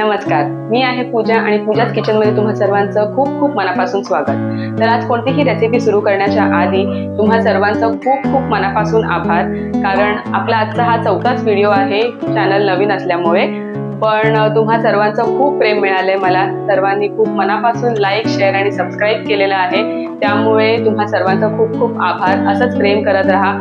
नमस्कार. मी आहे पूजा आणि पूजाच किचनमध्ये तुम्हा सर्वांचं खूप खूप मनापासून स्वागत. तर आज कोणतीही रेसिपी सुरू करण्याच्या आधी तुम्हा सर्वांचं खूप खूप मनापासून आभार. कारण आपला आजचा हा चौथाच व्हिडिओ आहे चॅनल नवीन असल्यामुळे. पण तुम्हा सर्वांचं खूप प्रेम मिळालंय मला. सर्वांनी खूप मनापासून लाईक शेअर आणि सबस्क्राईब केलेलं आहे. त्यामुळे तुम्हा सर्वांचा खूप खूप आभार. असंच प्रेम करत राहा.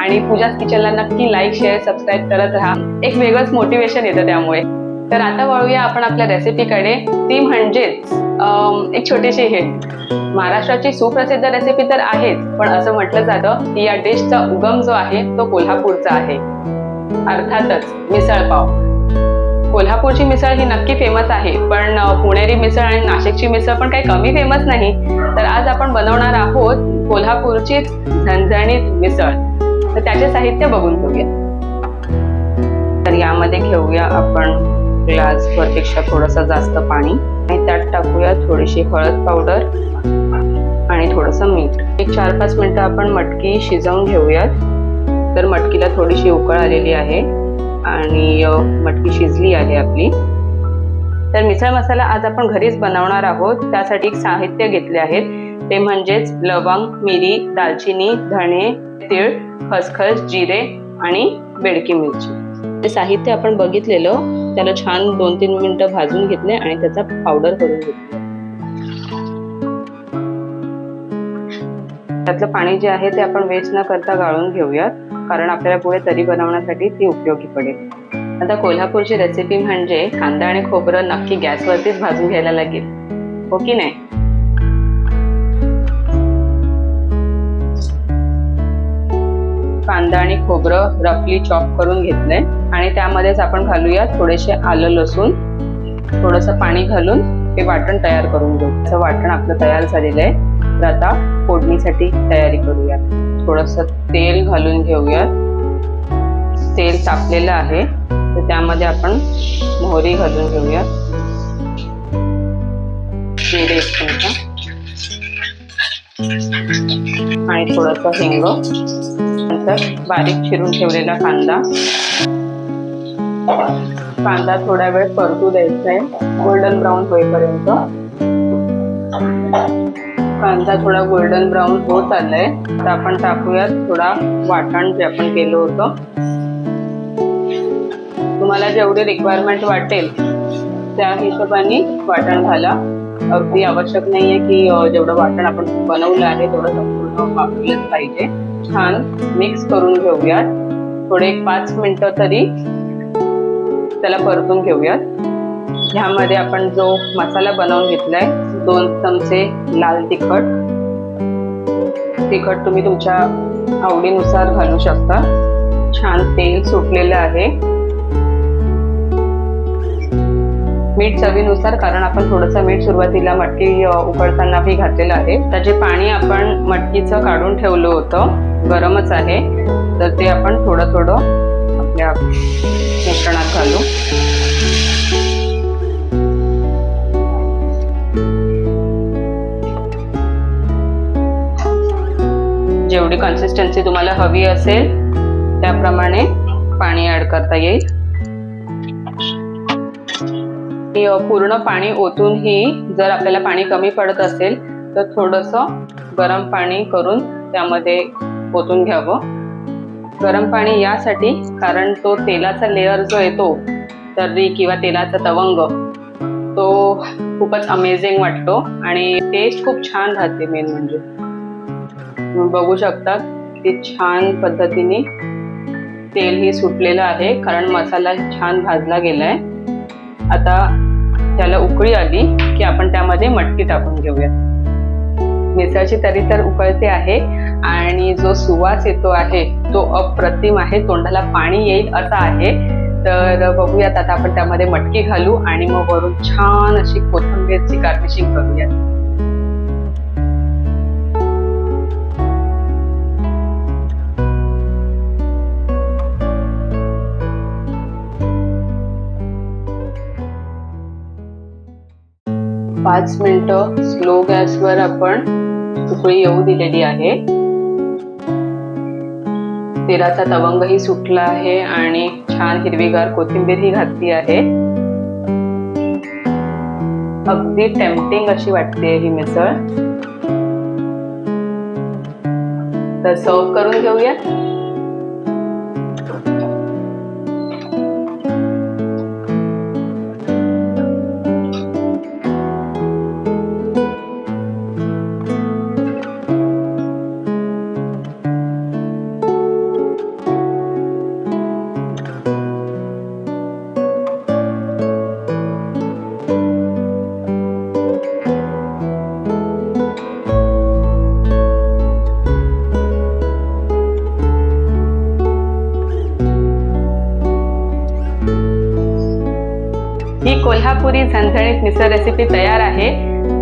आणि पूजाच किचनला नक्की लाईक शेअर सबस्क्राईब करत राहा. एक वेगळंच मोटिवेशन येतं त्यामुळे. तर आता वळूया आपण आपल्या रेसिपीकडे ती म्हणजेच एक छोटीशी हे महाराष्ट्राची सुप्रसिद्ध रेसिपी तर आहेच पण असं म्हटलं जातं की या डिशचा उगम जो आहे तो कोल्हापूरचा आहे. अर्थातच मिसळपाव कोल्हापूरची मिसळ ही नक्की फेमस आहे पण पुणेरी मिसळ आणि नाशिकची मिसळ पण काही कमी फेमस नाही. तर आज आपण बनवणार आहोत कोल्हापूरचीच झणझणीत मिसळ. तर त्याचे साहित्य बघून घेऊया तर यामध्ये घेऊया आपण. ग्लासपेक्षा थोडंसं जास्त पाणी. आणि त्यात टाकूया थोडीशी हळद पावडर आणि थोडंसं मीठ. एक चार पाच मिनिटं आपण मटकी शिजवून घेऊयात. तर मटकीला थोडीशी उकळ आलेली आहे. आणि मटकी शिजली आहे आपली. तर मिसळ मसाला आज आपण घरीच बनवणार आहोत. त्यासाठी एक साहित्य घेतले आहेत. ते म्हणजेच लवंग मिरी दालचिनी धणे तीळ खसखस जिरे आणि बेडकी मिरची. ते साहित्य आपण बघितलेलं त्याला छान दोन तीन मिनिटं भाजून घेतले आणि त्याचा पावडर करून घेतले. त्यातलं पाणी जे आहे ते आपण वेस्ट न करता गाळून घेऊयात कारण आपल्याला पुढे तरी बनवण्यासाठी ती उपयोगी पडेल. आता कोल्हापूरची रेसिपी म्हणजे कांदा आणि खोबरं नक्की गॅसवरतीच भाजून घ्यायला लागेल. हो की नाही? कांदा आणि खोबरं रफली चॉप करून घेतलंय. आणि त्यामध्येच आपण घालूया थोडेसे आलं लसूण. थोडंसं पाणी घालून हे वाटण तयार करून घेऊ. असं वाटण आपलं तयार झालेलं आहे. तर आता फोडणीसाठी तयारी करूया. थोडंसं तेल घालून घेऊयात. तेल तापलेलं आहे. तर त्यामध्ये आपण मोहरी घालून घेऊया. जिरे एक चमचा आणि थोडंसं हिंग. नंतर बारीक चिरून ठेवलेला कांदा. कांदा थोडा वेळ परतू द्यायचा आहे. गोल्डन ब्राऊन होईपर्यंत. कांदा थोडा गोल्डन ब्राऊन होत आलाय. तर आपण टाकूयात थोडा वाटण जे आपण केलं होतं. तुम्हाला जेवढी रिक्वायरमेंट वाटेल त्या हिशोबाने वाटण घाला अगदी आवश्यक नाहीये की जेवढं वाटण आपण बनवलं आहे तेवढं संपूर्ण वापरलंच पाहिजे. छान मिक्स करून घेऊयात. थोडे एक पाच मिनिटं तरी त्याला परतून घेऊयात. ह्यामध्ये आपण जो मसाला बनवून घेतलाय दोन चमचे लाल तिखट. तिखट तुम्ही तुमच्या आवडीनुसार घालू शकता. छान तेल सुटलेलं आहे. मीठ चवीनुसार कारण आपण थोडंसं मीठ सुरुवातीला मटकी उकळताना बी घातलेलं आहे. त्याचे पाणी आपण मटकीचं काढून ठेवलं होतं. गरमच आहे. तर ते आपण थोडं थोडं आपल्या मिश्रणात घालू. जेवढी कन्सिस्टन्सी तुम्हाला हवी असेल त्याप्रमाणे पाणी ऍड करता येईल. आणि, पूर्ण पाणी ओतूनही जर आपल्याला पाणी कमी पडत असेल तर थोडंसं गरम पाणी करून त्यामध्ये ओतून घ्यावं. गरम पाणी यासाठी कारण तो तेलाचा लेअर जो येतो तर्री किंवा तेलाचा तवंग तो खूपच अमेझिंग वाटतो आणि टेस्ट खूप छान राहते मेन म्हणजे. बघू शकता की छान पद्धतीने तेल ही सुटलेलं आहे कारण मसाला छान भाजला गेलाय. आता त्याला उकळी आली की आपण त्यामध्ये मटकी टाकून घेऊया. मिसळची तरी तर उकळते आहे आणि जो सुवास येतो आहे तो अप्रतिम आहे तोंडाला पाणी येईल असा आहे. तर बघूयात आता आपण त्यामध्ये मटकी घालू आणि मग वरून छान अशी कोथिंबीरची गार्निशिंग करूयात. पाच मिनिटं स्लो गॅसवर आपण उकळी येऊ दिलेली आहे. तेलाचा तवंगही सुटला आहे आणि छान हिरवीगार कोथिंबीर ही घातली आहे. अगदी टेम्पटिंग अशी वाटते ही मिसळ. तर सर्व करून घेऊयात. कोल्हापुरी झणझणीत मिसळ रेसिपी तयार आहे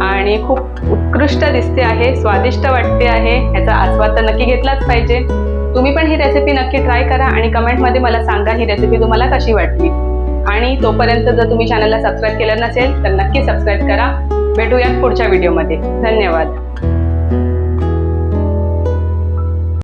आणि खूप उत्कृष्ट दिसते आहे स्वादिष्ट वाटते आहे. याचा आस्वाद तर नक्की घेतलाच पाहिजे. तुम्ही पण ही रेसिपी नक्की ट्राय करा आणि कमेंटमध्ये मला सांगा ही रेसिपी तुम्हाला कशी वाटली. आणि तोपर्यंत जर तुम्ही चॅनलला सबस्क्राईब केलं नसेल तर नक्की सबस्क्राईब करा. भेटूयात पुढच्या व्हिडिओमध्ये धन्यवाद.